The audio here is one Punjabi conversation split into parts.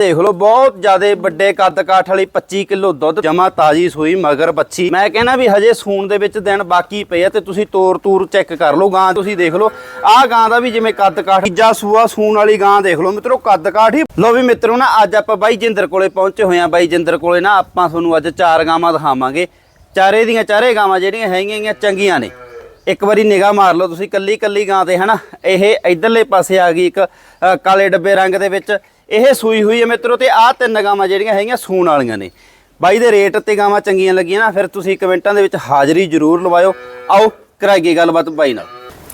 ਦੇਖ ਲਓ, ਬਹੁਤ ਜ਼ਿਆਦੇ ਵੱਡੇ ਕੱਦ ਕਾਠ ਵਾਲੀ 25 ਕਿਲੋ ਦੁੱਧ ਜਮਾ ਤਾਜੀ ਸੂਈ ਮਗਰ ਬੱਚੀ। ਮੈਂ ਕਹਿੰਦਾ ਵੀ ਹਜੇ ਸੂਣ ਦੇ ਵਿੱਚ ਦਿਨ ਬਾਕੀ ਪਏ ਆ ਤੇ ਤੁਸੀਂ ਤੋਰ ਤੂਰ ਚੈੱਕ ਕਰ ਲਓ ਗਾਂ। ਤੁਸੀਂ ਦੇਖ ਲਓ, ਆਹ ਗਾਂ ਦਾ ਵੀ ਜਿਵੇਂ ਕੱਦ ਕਾਠ ਤੀਜਾ ਸੂਆ ਸੂਣ ਵਾਲੀ ਗਾਂ ਦੇਖ ਲਓ। ਮਿੱਤਰੋ ਕੱਦ ਕਾਠ ਹੀ ਲੋ ਵੀ ਮਿੱਤਰੋ ਨਾ, ਅੱਜ ਆਪਾਂ ਬਾਈ ਜਿੰਦਰ ਕੋਲੇ ਪਹੁੰਚੇ ਹੋਏ ਆ। ਬਾਈ ਜਿੰਦਰ ਕੋਲੇ ਨਾ ਆਪਾਂ ਤੁਹਾਨੂੰ ਅੱਜ ਚਾਰ ਗਾਵਾਂ ਦਿਖਾਵਾਂਗੇ। ਚਾਰੇ ਦੀਆਂ ਚਾਰੇ ਗਾਵਾਂ ਜਿਹੜੀਆਂ ਹੈਗੀਆਂ ਚੰਗੀਆਂ ਨੇ। ਇੱਕ ਵਾਰੀ ਨਿਗਾਹ ਮਾਰ ਲਓ ਤੁਸੀਂ ਕੱਲੀ ਕੱਲੀ ਗਾਂ ਤੇ, ਹਨਾ? ਇਹ ਇਧਰਲੇ ਪਾਸੇ ਆ ਗਈ ਇੱਕ ਕਾਲੇ ਡੱਬੇ ਰੰਗ ਦੇ ਵਿੱਚ। ਇਹ ਸੂਈ ਹੋਈ ਹੈ ਮਿੱਤਰੋ ਤੇ ਆਹ ਤਿੰਨ ਗਾਵਾਂ ਜਿਹੜੀਆਂ ਹੈਗੀਆਂ ਸੂਣ ਵਾਲੀਆਂ ਨੇ। ਬਾਈ ਦੇ ਰੇਟ ਤੇ ਗਾਵਾਂ ਚੰਗੀਆਂ ਲੱਗੀਆਂ ਨਾ ਫਿਰ ਤੁਸੀਂ ਕਮੈਂਟਾਂ ਦੇ ਵਿੱਚ ਹਾਜ਼ਰੀ ਜ਼ਰੂਰ ਲਵਾਇਓ। ਆਓ ਕਰਾਈਏ ਗੱਲਬਾਤ ਬਾਈ ਨਾਲ।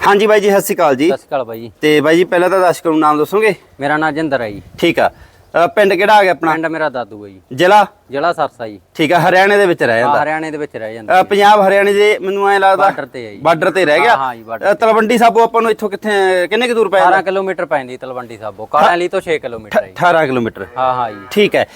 ਹਾਂਜੀ ਬਾਈ ਜੀ ਸਤਿ ਸ਼੍ਰੀ ਅਕਾਲ ਜੀ। ਸਤਿ ਸ਼੍ਰੀ ਅਕਾਲ ਬਾਈ ਜੀ। ਤੇ ਬਾਈ ਜੀ ਪਹਿਲਾਂ ਤਾਂ ਦਰਸ਼ਕਾਂ ਨੂੰ ਨਾਮ ਦੱਸੋਗੇ? ਮੇਰਾ ਨਾਮ ਜਿੰਦਰ ਹੈ ਜੀ। ਠੀਕ ਆ। ਪਿੰਡ ਕਿਹੜਾ ਆ ਗਿਆ ਆਪਣਾ? ਪਿੰਡ ਮੇਰਾ ਦਾਦੂ ਹੈ ਜੀ। ਜ਼ਿਲ੍ਹਾ? ਜ਼ਿਲ੍ਹਾ ਸਰਸਾ ਜੀ। ਠੀਕ ਆ ਹਰਿਆਣੇ ਦੇ ਵਿੱਚ ਰਹਿ ਹਾਂ ਜਾਂਦਾ ਹਰਿਆਣੇ ਦੇ ਵਿੱਚ ਰਹਿ ਜਾਂਦਾ ਪੰਜਾਬ ਹਰਿਆਣੇ ਦੇ ਮੈਨੂੰ ਐ ਲੱਗਦਾ ਬਾਰਡਰ ਤੇ ਹੈ ਜੀ। ਬਾਰਡਰ ਤੇ ਰਹਿ ਗਿਆ? ਹਾਂ, ਹਾਂ ਜੀ, ਅ, ਤਲਵੰਡੀ ਸਾਬੋ ਆਪਾਂ ਨੂੰ ਇੱਥੋਂ ਕਿੱਥੇ ਕਿੰਨੇ ਕੁ ਦੂਰ ਪੈ 18 ਕਿਲੋਮੀਟਰ ਪੈਂਦੀ ਤਲਵੰਡੀ ਸਾਬੋ। ਕਾਲੀ ਤੋਂ 6 ਕਿਲੋਮੀਟਰ ਹੈ ਜੀ। 18 ਕਿਲੋਮੀਟਰ। ਹਾਂ ਹਾਂ ਜੀ। ਠੀਕ ਹੈ।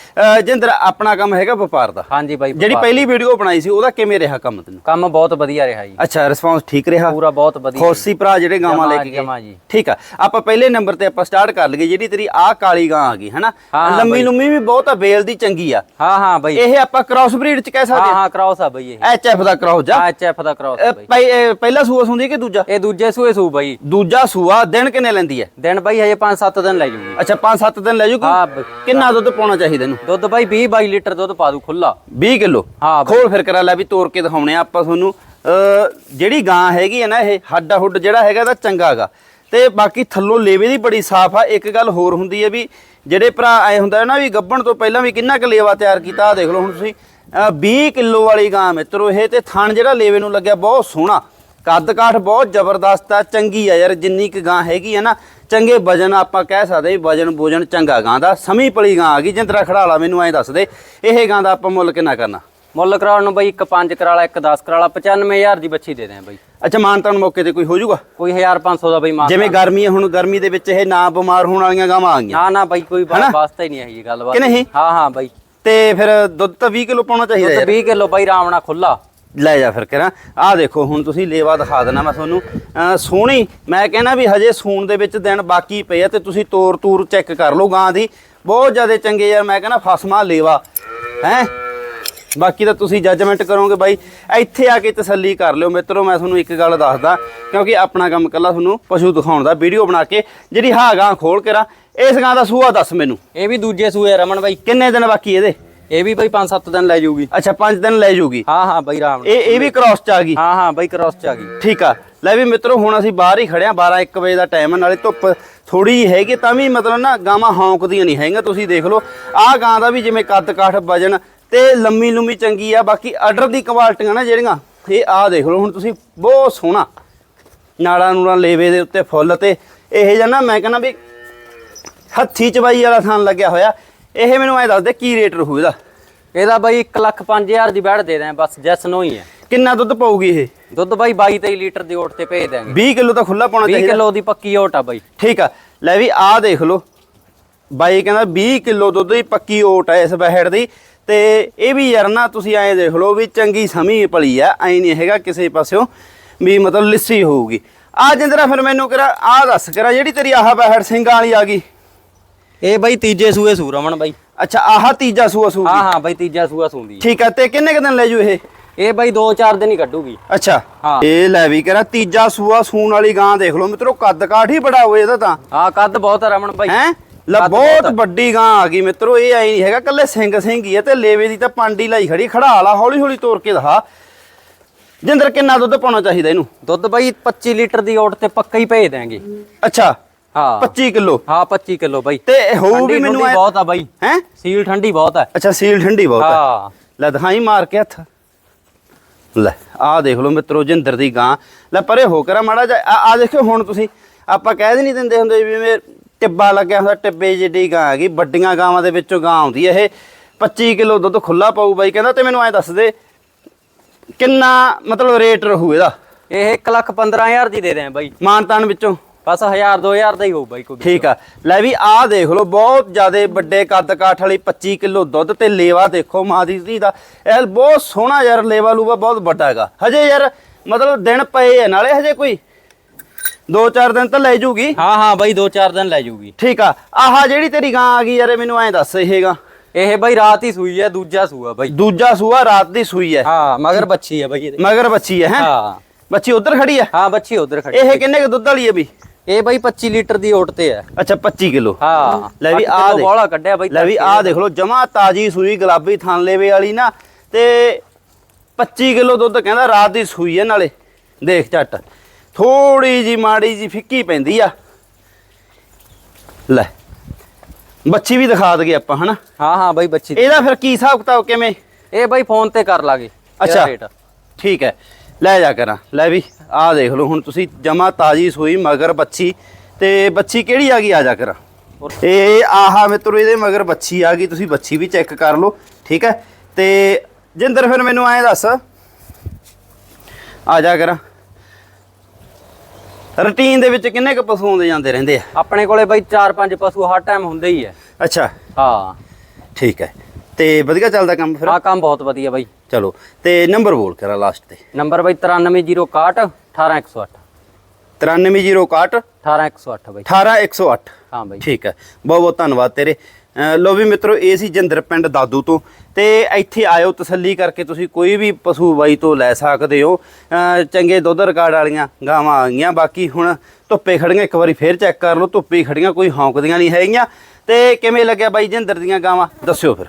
ਜਿੰਦਰ ਆਪਣਾ ਕੰਮ ਹੈਗਾ ਵਪਾਰ ਦਾ? ਹਾਂਜੀ ਬਾਈ ਜਿਹੜੀ ਪਹਿਲੀ ਵੀਡੀਓ ਬਣਾਈ ਸੀ ਉਹਦਾ ਕਿਵੇਂ ਰਿਹਾ ਕੰਮ ਤੈਨੂੰ? ਕੰਮ ਬਹੁਤ ਵਧੀਆ ਰਿਹਾ ਜੀ। ਅੱਛਾ ਰਿਸਪੌਂਸ ਠੀਕ ਰਿਹਾ? ਪੂਰਾ ਬਹੁਤ ਵਧੀਆ ਖੋਸੀ ਭਰਾ ਜਿਹੜੇ ਗਾਵਾਂ ਲੈ ਕੇ ਗਏ। ਜੀ। ਠੀਕ ਆ। ਆਪਾਂ ਪਹਿਲੇ ਨੰਬਰ ਤੇ ਆਪਾਂ ਸਟਾਰਟ ਕਰ ਲਈਏ ਜਿਹੜੀ ਤੇਰੀ ਆਹ ਕਾਲੀ ਗਾਂ ਆ ਗਈ ਹਨਾ? ਹਾਂ, ਲੰਮੀ ਲੰਮੀ ਵੀ ਬਹੁਤ ਆ ਬੇਲ ਦੀ ਚੰਗੀ ਆ। ਹਾਂ ਹਾਂ ਬਾਈ। ਇਹ ਆਪਾਂ ਕ੍ਰਾਸ ਬਰੀਡ ਚ ਕਹਿ ਹਾਂ ਸਕਦੇ ਹਾਂ ਕ੍ਰਾਸ ਆ ਬਾਈ ਇਹ। ਐਚ ਐਫ ਦਾ ਕ੍ਰਾਸ ਜਾ। ਹਾਂ ਐਚਐਫ ਦਾ ਕ੍ਰਾਸ ਅ, ਪਹਿਲਾ ਸੂਆ ਸੁੰਦੀ ਕਿ ਦੂਜਾ? ਇਹ ਦੂਜੇ ਸੂਏ ਸੂ ਬਾਈ। ਦੂਜਾ ਸੂਆ ਦਿਨ ਕਿੰਨੇ ਲੈਂਦੀ ਹੈ ਦਿਨ ਬਾਈ ਹਜੇ 5-7 ਦਿਨ ਲੈ ਜੂਗੀ। ਅੱਛਾ 5-7 ਦਿਨ ਲੈ ਜੂ ਹਾਂ ਬਾਈ। ਕਿੰਨਾ ਦੁੱਧ ਪਾਉਣਾ ਚਾਹੀਦਾ ਇਹਨੂੰ? ਦੁੱਧ ਬਾਈ 20-22 ਲੀਟਰ ਦੁੱਧ ਪਾ ਦੂ ਖੁੱਲਾ 20 ਕਿਲੋ? ਹਾਂ ਬਾਈ। ਖੋਲ ਫਿਰ ਕਰਾ ਲੈ ਵੀ ਤੋੜ ਕੇ ਦਿਖਾਉਣੇ ਆ ਆਪਾਂ ਤੁਹਾਨੂੰ। ਜਿਹੜੀ ਗਾਂ ਹੈਗੀ ਹੈ ਨਾ ਇਹ ਹੱਡਾ ਹੁੱਡ ਜਿਹੜਾ ਹੈਗਾ ਇਹਦਾ ਚੰਗਾਗਾ ਤੇ ਬਾਕੀ ਥੱਲੋਂ ਲੇਵੇ ਦੀ ਬੜੀ ਸਾਫ਼ ਆ। ਇੱਕ ਗੱਲ ਹੋਰ ਹੁੰਦੀ ਹੈ ਵੀ ਜਿਹੜੇ ਭਰਾ ਆਏ ਹੁੰਦਾ ਨਾ ਵੀ ਗੱਭਣ ਤੋਂ ਪਹਿਲਾਂ ਵੀ ਕਿੰਨਾ ਕੁ ਲੇਵਾ ਤਿਆਰ ਕੀਤਾ ਆ ਦੇਖ ਲਓ ਹੁਣ ਤੁਸੀਂ। ਅ, 20 ਕਿਲੋ ਵਾਲੀ ਗਾਂ ਮਿੱਤਰੋ ਇਹ ਤੇ ਥਣ ਜਿਹੜਾ ਲੇਵੇ ਨੂੰ ਲੱਗਿਆ ਬਹੁਤ ਸੋਹਣਾ। ਕੱਦ ਕਾਠ ਬਹੁਤ ਜ਼ਬਰਦਸਤ ਆ ਚੰਗੀ ਆ ਯਾਰ ਜਿੰਨੀ ਕੁ ਗਾਂ ਹੈਗੀ ਆ ਨਾ ਚੰਗੇ ਵਜਨ ਆਪਾਂ ਕਹਿ ਸਕਦੇ ਵਜਨ ਬੋਜਨ ਚੰਗਾ ਗਾਂ ਦਾ ਸਮੀ ਪਲੀ ਗਾਂ ਆ ਗਈ ਜਿੰਦਰਾ ਖੜਾਲਾ ਮੈਨੂੰ ਐਂ ਦੱਸ ਦੇ ਇਹ ਗਾਂ ਦਾ ਆਪਾਂ ਮੁੱਲ ਕਿੰਨਾ ਕਰਨਾ? ਮੁੱਲ ਕਰਾਉਣ ਨੂੰ ਬਾਈ ਇੱਕ 5 ਕਰਾਲਾ ਇੱਕ 10 ਕਰਾਲਾ 95000 ਦੀ ਬੱਚੀ ਦੇ ਦੇ ਬਾਈ। ਅੱਛਾ ਮਾਨਤਾਨ ਮੌਕੇ ਤੇ ਕੋਈ ਹੋ ਜਾਊਗਾ ਕੋਈ 1500 ਦਾ ਬਾਈ ਮਾਨ ਜਿਵੇਂ ਗਰਮੀ ਹੈ ਹੁਣ ਗਰਮੀ ਦੇ ਵਿੱਚ ਇਹ ਨਾ ਬਿਮਾਰ ਹੋਣ ਵਾਲੀਆਂ ਗਾਵਾਂ ਆ ਗਈਆਂ। ਨਾ ਨਾ ਬਾਈ ਕੋਈ ਹਨਾ? ਵਾਸਤਾ ਹੀ ਨਹੀਂ ਹੈ ਜੀ ਗੱਲਬਾਤ ਕਿ ਨਹੀਂ? ਹਾਂ ਹਾਂ ਬਾਈ। ਤੇ ਫਿਰ ਦੁੱਧ ਤਾਂ 20 ਕਿਲੋ ਪਾਉਣਾ ਚਾਹੀਦਾ ਯਾਰ। 20 ਕਿਲੋ ਬਾਈ ਨਾਲ ਖੁੱਲਾ ਲੈ ਜਾ ਫਿਰ ਕਰਾਂ। ਆਹ ਦੇਖੋ ਹੁਣ ਤੁਸੀਂ ਲੇਵਾ ਦਿਖਾ ਦੇਣਾ ਮੈਂ ਤੁਹਾਨੂੰ। ਅਹ ਸੋਹਣੀ ਮੈਂ ਕਹਿੰਦਾ ਵੀ ਹਜੇ ਸੂਣ ਦੇ ਵਿੱਚ ਦਿਨ ਬਾਕੀ ਪਏ ਆ ਤੇ ਤੁਸੀਂ ਤੋਰ ਤੂਰ ਚੈੱਕ ਕਰ ਲਓ ਗਾਂ ਦੀ। ਬਹੁਤ ਜ਼ਿਆਦਾ ਚੰਗੇ ਯਾਰ ਮੈਂ ਕਹਿੰਦਾ ਫਸਮਾ ਲੇਵਾ। ਹੈ? ਬਾਕੀ ਤਾਂ ਤੁਸੀਂ ਜੱਜਮੈਂਟ ਕਰੋਗੇ ਬਾਈ ਇੱਥੇ ਆ ਕੇ ਤਸੱਲੀ ਕਰ ਲਿਓ ਮਿੱਤਰੋ ਮੈਂ ਤੁਹਾਨੂੰ ਇੱਕ ਗੱਲ ਦੱਸਦਾ ਕਿਉਂਕਿ ਆਪਣਾ ਕੰਮ ਕੱਲਾ ਤੁਹਾਨੂੰ ਪਸ਼ੂ ਦਿਖਾਉਣ ਦਾ ਵੀਡੀਓ ਬਣਾ ਕੇ ਜਿਹੜੀ ਹਾਂ ਗਾਂ ਖੋਲ ਕੇ ਰਾਂ ਇਸ ਗਾਂ ਦਾ ਸੂਆ ਦੱਸ ਮੈਨੂੰ। ਇਹ ਵੀ ਦੂਜੇ ਸੂਏ ਰਮਨ ਬਾਈ। ਕਿੰਨੇ ਦਿਨ ਬਾਕੀ ਇਹਦੇ? ਇਹ ਵੀ ਬਾਈ 5-7 ਦਿਨ ਲੈ ਜਾਊਗੀ। ਅੱਛਾ 5 ਦਿਨ ਲੈ ਜੂਗੀ ਹਾਂ ਹਾਂ ਬਾਈ ਨਾਲ। ਇਹ ਇਹ ਵੀ ਕ੍ਰਾਸ ਚ ਆ ਗਈ? ਹਾਂ ਹਾਂ ਬਾਈ ਕ੍ਰਾਸ ਚ ਆ ਗਈ। ਠੀਕ ਆ। ਲੈ ਵੀ ਮਿੱਤਰੋ ਹੁਣ ਅਸੀਂ ਬਾਹਰ ਹੀ ਖੜਿਆ 12 1 ਵਜੇ ਦਾ ਟਾਈਮ ਨਾਲੇ ਧੁੱਪ ਥੋੜੀ ਜਿਹੀ ਹੈਗੀ ਤਾਂ ਵੀ ਮਤਲਬ ਨਾ ਗਾਵਾਂ ਹੌਂਕਦੀਆਂ ਨਹੀਂ ਹੈਗੀਆਂ ਤੁਸੀਂ ਦੇਖ ਲਓ। ਆਹ ਗਾਂ ਦਾ ਵੀ ਜਿਵੇਂ ਕੱਦ ਕਾਠ ਵਜਨ ਤੇ ਲੰਮੀ ਲੰਮੀ ਚੰਗੀ ਆ ਬਾਕੀ ਆਰਡਰ ਦੀ ਕੁਆਲਟੀਆਂ ਨਾ ਜਿਹੜੀਆਂ ਇਹ ਆਹ ਦੇਖ ਲਓ ਹੁਣ ਤੁਸੀਂ ਬਹੁਤ ਸੋਹਣਾ ਨਾੜਾਂ ਨੂੜਾਂ ਲੇਵੇ ਦੇ ਉੱਤੇ ਫੁੱਲ ਤੇ ਇਹ ਜਿਹਾ ਨਾ ਮੈਂ ਕਹਿੰਦਾ ਵੀ ਹੱਥੀ ਚਬਾਈ ਵਾਲਾ ਥਾਨ ਲੱਗਿਆ ਹੋਇਆ ਇਹ ਮੈਨੂੰ ਐ ਦੱਸ ਦੇ ਕੀ ਰੇਟ ਰਹੂ ਇਹਦਾ? ਇਹਦਾ ਬਾਈ 1 ਲੱਖ 5000 ਦੀ ਬੈਠ ਦੇ ਦੇ ਬਸ ਜੈਸ ਨੋ ਹੀ ਹੈ। ਕਿੰਨਾ ਦੁੱਧ ਪਾਊਗੀ ਇਹ? ਦੁੱਧ ਬਾਈ 22-23 ਲੀਟਰ ਦੀ ਓਟ ਤੇ ਭੇਜ ਦਾਂਗੇ 20 ਕਿਲੋ ਤਾਂ ਖੁੱਲਾ ਪਾਉਣਾ 20 ਚਾਹੀਦਾ। ਕਿਲੋ ਦੀ ਪੱਕੀ ਓਟ ਆ ਬਾਈ। ਠੀਕ ਆ ਲੈ ਵੀ ਆਹ ਦੇਖ ਲਓ ਬਾਈ ਕਹਿੰਦਾ 20 ਕਿਲੋ ਦੁੱਧ ਦੀ ਪੱਕੀ ਓਟ ਹੈ ਇਸ ਬਹਿੜ ਦੀ। ਤੇ ਇਹ ਵੀ ਯਾਰ ਨਾ ਤੁਸੀਂ ਐਂ ਦੇਖ ਲਓ ਵੀ ਚੰਗੀ ਸਮੀ ਪਲੀ ਆ ਐਂ ਨਹੀਂ ਹੈਗਾ ਕਿਸੇ ਪਾਸਿਓਂ ਵੀ ਮਤਲਬ ਲਿੱਸੀ ਹੋਊਗੀ। ਆ ਜਿੰਦਰਾ ਫਿਰ ਮੈਨੂੰ ਕਰਾ ਆਹ ਦੱਸ ਕਰਾ ਜਿਹੜੀ ਤੇਰੀ ਆਹ ਬਹਿੜ ਸਿੰਘਾਂ ਵਾਲੀ ਆ ਗਈ। ਇਹ ਬਾਈ ਤੀਜੇ ਸੂਏ ਸੂ ਰਮਨ ਬਾਈ। ਅੱਛਾ ਆਹ ਤੀਜਾ ਸੂਆ ਸੂ ਹਾਂ ਹਾਂ ਬਾਈ ਤੀਜਾ ਸੂਆ ਸੂੰਦੀ ਠੀਕ ਆ ਤੇ ਕਿੰਨੇ ਕੁ ਦਿਨ ਲੈ ਜੂ ਇਹ? ਇਹ ਬਾਈ 2-4 ਦਿਨ ਹੀ ਕੱਢੂਗੀ। ਅੱਛਾ ਹਾਂ। ਇਹ ਲੈ ਵੀ ਕਰਾ ਤੀਜਾ ਸੂਆ ਸੂਣ ਵਾਲੀ ਗਾਂ ਦੇਖ ਲਓ ਮਿੱਤਰੋ ਕੱਦ ਕਾਠ ਹੀ ਬੜਾ ਹੋਏ ਇਹਦਾ ਤਾਂ। ਹਾਂ ਕੱਦ ਬਹੁਤ ਆ ਬਾਈ। ਹੈ? ਲੈ ਬਹੁਤ ਵੱਡੀ ਗਾਂ ਆ ਗਈ ਮਿੱਤਰੋ ਇਹ ਐ ਨਹੀਂ ਹੈਗਾ ਕੱਲੇ ਸਿੰਘ ਸਿੰਘ ਹੀ ਹੈ ਤੇ ਲੇਵੇ ਦੀ ਤਾਂ ਪਾਂਡੀ ਲਾਈ ਖੜੀ ਖੜਾ ਲਾ ਹੌਲੀ ਹੌਲੀ ਤੋੜ ਕੇ ਦਿਖਾ। ਜਿੰਦਰ ਕਿੰਨਾ ਦੁੱਧ ਪਾਉਣਾ ਚਾਹੀਦਾ ਇਹਨੂੰ? ਦੁੱਧ ਬਾਈ 25 ਲੀਟਰ ਦੀ ਓਟ ਤੇ ਪੱਕਾ ਹੀ ਭੇਜ ਦਾਂਗੇ ਅੱਛਾ ਹਾਂ। 25 ਕਿਲੋ? ਹਾਂ 25 ਕਿਲੋ ਬਾਈ। ਤੇ ਹੋਊ ਵੀ ਠੰਡੀ ਮੈਨੂੰ ਬਹੁਤ ਆ ਬਾਈ। ਹੈ? ਸੀਲ ਠੰਡੀ ਬਹੁਤ ਆ। ਅੱਛਾ ਸੀਲ ਠੰਡੀ ਬਹੁਤ ਹੈ ਹਾਂ। ਲੈ ਦਿਖਾਈ ਮਾਰ ਕੇ ਹੱਥ। ਲੈ ਆਹ ਦੇਖ ਲਓ ਮਿੱਤਰੋ ਜਿੰਦਰ ਦੀ ਗਾਂ। ਲੈ ਪਰੇ ਹੋ ਕਰਾ ਮਾੜਾ ਜਾ ਆ ਦੇਖੋ ਹੁਣ ਤੁਸੀਂ। ਆਪਾਂ ਕਹਿ ਦੇ ਨਹੀਂ ਦਿੰਦੇ ਹੁੰਦੇ ਵੀ ਟਿੱਬਾ ਲੱਗਿਆ ਹੁੰਦਾ ਟਿੱਬੇ ਜਿੱਡੀ ਗਾਂ ਹੈਗੀ ਵੱਡੀਆਂ ਗਾਵਾਂ ਦੇ ਵਿੱਚੋਂ ਗਾਂ ਆਉਂਦੀ ਇਹ। 25 ਕਿਲੋ ਦੁੱਧ ਖੁੱਲਾ ਪਾਊ ਬਾਈ ਕਹਿੰਦਾ ਤੇ ਮੈਨੂੰ ਐ ਦੱਸ ਦੇ ਕਿੰਨਾ ਮਤਲਬ ਰੇਟ ਰਹੂ ਇਹਦਾ? ਇਹ 1 ਲੱਖ 15000 ਦੀ ਦੇ ਦੇ ਬਾਈ। ਮਾਨਤਾਨ ਵਿੱਚੋਂ? ਬਸ 1000 2000 ਦਾ ਹੀ ਹੋਊ ਬਾਈ ਕੋਈ ਠੀਕ ਆ। ਲੈ ਵੀ ਆਹ ਦੇਖ ਲਓ ਬਹੁਤ ਜ਼ਿਆਦੇ ਵੱਡੇ ਕੱਦ ਕਾਠ ਵਾਲੀ 25 ਕਿਲੋ ਦੁੱਧ ਤੇ ਲੇਵਾ ਦੇਖੋ ਮਾਂ ਦੀ ਧੀ ਦਾ। ਇਹ ਬਹੁਤ ਸੋਹਣਾ ਯਾਰ ਲੇਵਾ ਲੂਵਾ ਬਹੁਤ ਵੱਡਾ ਹੈਗਾ। ਹਜੇ ਯਾਰ ਮਤਲਬ ਦਿਨ ਪਏ ਆ ਨਾਲੇ ਹਜੇ ਕੋਈ 2-4 ਦਿਨ ਤਾਂ ਲੈ ਜੂਗੀ। ਹਾਂ ਹਾਂ ਬਾਈ 2-4 ਦਿਨ ਲੈ ਜੂਗੀ। ਠੀਕ ਆ। ਆਹ ਜਿਹੜੀ ਤੇਰੀ ਗਾਂ ਆ ਗਈ ਯਾਰ ਇਹ ਮੈਨੂੰ ਐਂ ਦੱਸ ਇਹਗਾ ਇਹ ਬਾਈ ਰਾਤ ਹੀ ਸੂਈ ਹੈ ਦੂਜਾ ਸੂਆ ਬਾਈ। ਦੂਜਾ ਸੂਆ ਰਾਤ ਦੀ ਸੂਈ ਹੈ। ਹਾਂ ਮਗਰ ਬੱਚੀ ਹੈ ਬਾਈ ਇਹਦੇ। ਮਗਰ ਬੱਚੀ ਹੈ ਹੈ? ਹਾਂ। ਬੱਚੀ ਉਧਰ ਖੜੀ ਹੈ? ਹਾਂ ਬੱਚੀ ਉਧਰ ਖੜੀ ਇਹ ਕਿੰਨੇ ਕੁ ਦੁੱਧ ਵਾਲੀ ਹੈ ਵੀ ਇਹ ਬਾਈ 25 ਲੀਟਰ ਦੀ ਓਟ ਤੇ ਹੈ। ਅੱਛਾ 25 ਕਿਲੋ। ਹਾਂ ਲੈ ਵੀ ਕਿੱਲੋ ਦੇਖ। ਬੋਲਾ ਕੱਢਿਆ ਬਾਈ ਲੈ ਵੀ ਆਹ ਦੇਖ ਲਓ ਜਮਾ ਤਾਜੀ ਸੂਈ ਗੁਲਾਬੀ ਥਣ ਲੇਵੇ ਵਾਲੀ ਨਾ। ਤੇ 25 ਕਿਲੋ ਦੁੱਧ ਕਹਿੰਦਾ ਰਾਤ ਦੀ ਸੂਈ ਹੈ ਨਾਲੇ। ਦੇਖ ਝੱਟ। ਥੋੜੀ ਜੀ ਮਾੜੀ ਜੀ ਫਿੱਕੀ ਪੈਂਦੀ ਆ। ਲੈ ਬੱਚੀ ਵੀ ਦਿਖਾ ਦਗੇ ਆਪਾਂ ਹਨਾ? ਹਾਂ ਹਾਂ ਬਾਈ ਬੱਚੀ ਇਹਦਾ ਫਿਰ ਕੀ ਹਿਸਾਬ ਕਿਤਾਬ ਕਿਵੇਂ? ਇਹ ਬਾਈ ਫੋਨ ਤੇ ਕਰ ਲਾਗੇ ਅੱਛਾ। ਠੀਕ ਹੈ। ਲੈ ਜਾ ਕਰਾਂ ਲੈ ਵੀ ਆਹ ਦੇਖ ਲਓ ਹੁਣ ਤੁਸੀਂ ਜਮਾ ਤਾਜੀ ਸੂਈ ਮਗਰ ਬੱਚੀ ਤੇ ਬੱਚੀ ਕਿਹੜੀ ਆ ਗਈ? ਆ ਜਾ ਕਰਾਂ। ਇਹ ਆਹਾ ਮਿੱਤਰੋ ਇਹਦੇ ਮਗਰ ਬੱਚੀ ਆ ਗਈ ਤੁਸੀਂ ਬੱਚੀ ਵੀ ਚੈੱਕ ਕਰ ਲਓ ਠੀਕ ਹੈ। ਤੇ ਜਿੰਦਰ ਫਿਰ ਮੈਨੂੰ ਐਂ ਦੱਸ ਆ ਜਾ ਕਰਾਂ। ਰੁਟੀਨ ਦੇ ਵਿੱਚ ਕਿੰਨੇ ਕੁ ਪਸ਼ੂ ਆਉਂਦੇ ਜਾਂਦੇ ਰਹਿੰਦੇ ਆ? ਆਪਣੇ ਕੋਲੇ ਬਾਈ 4-5 ਪਸ਼ੂ ਹਰ ਟਾਈਮ ਹੁੰਦੇ ਹੀ ਹੈ ਅੱਛਾ। ਹਾਂ। ਠੀਕ ਹੈ। ਤੇ ਵਧੀਆ ਚੱਲਦਾ ਕੰਮ ਫਿਰ? ਆ ਕੰਮ ਬਹੁਤ ਵਧੀਆ ਬਾਈ। ਚਲੋ ਤੇ ਨੰਬਰ ਬੋਲ ਕਰਾਂ ਲਾਸਟ ਤੇ। ਨੰਬਰ ਬਾਈ 93061 18108 93061 18108 ਬਾਈ। 18108 ਹਾਂ ਬਾਈ। ਠੀਕ ਹੈ। ਬਹੁਤ ਬਹੁਤ ਧੰਨਵਾਦ ਤੇਰੇ। ਲੋ ਵੀ ਮਿੱਤਰੋ, ਇਹ ਸੀ ਜਿੰਦਰ ਪਿੰਡ ਦਾਦੂ ਤੋਂ। ਤੇ ਇੱਥੇ ਆਇਓ ਤਸੱਲੀ ਕਰਕੇ ਤੁਸੀਂ ਕੋਈ ਵੀ ਪਸ਼ੂ ਬਾਈ ਤੋਂ ਲੈ ਸਕਦੇ ਹੋ। ਚੰਗੇ ਦੁੱਧ ਰਿਕਾਰਡ ਵਾਲੀਆਂ ਗਾਵਾਂ ਆ ਗਈਆਂ। ਬਾਕੀ ਹੁਣ ਧੁੱਪੇ ਖੜੀਆਂ, ਇੱਕ ਵਾਰੀ ਫੇਰ ਚੈੱਕ ਕਰ ਲਓ। ਧੁੱਪੇ ਹੀ ਖੜੀਆਂ, ਕੋਈ ਹੌਂਕਦੀਆਂ ਨਹੀਂ ਹੈਗੀਆਂ। ਤੇ ਕਿਵੇਂ ਲੱਗਿਆ ਬਾਈ ਜਿੰਦਰ ਦੀਆਂ ਗਾਵਾਂ? ਦੱਸਿਓ ਫਿਰ।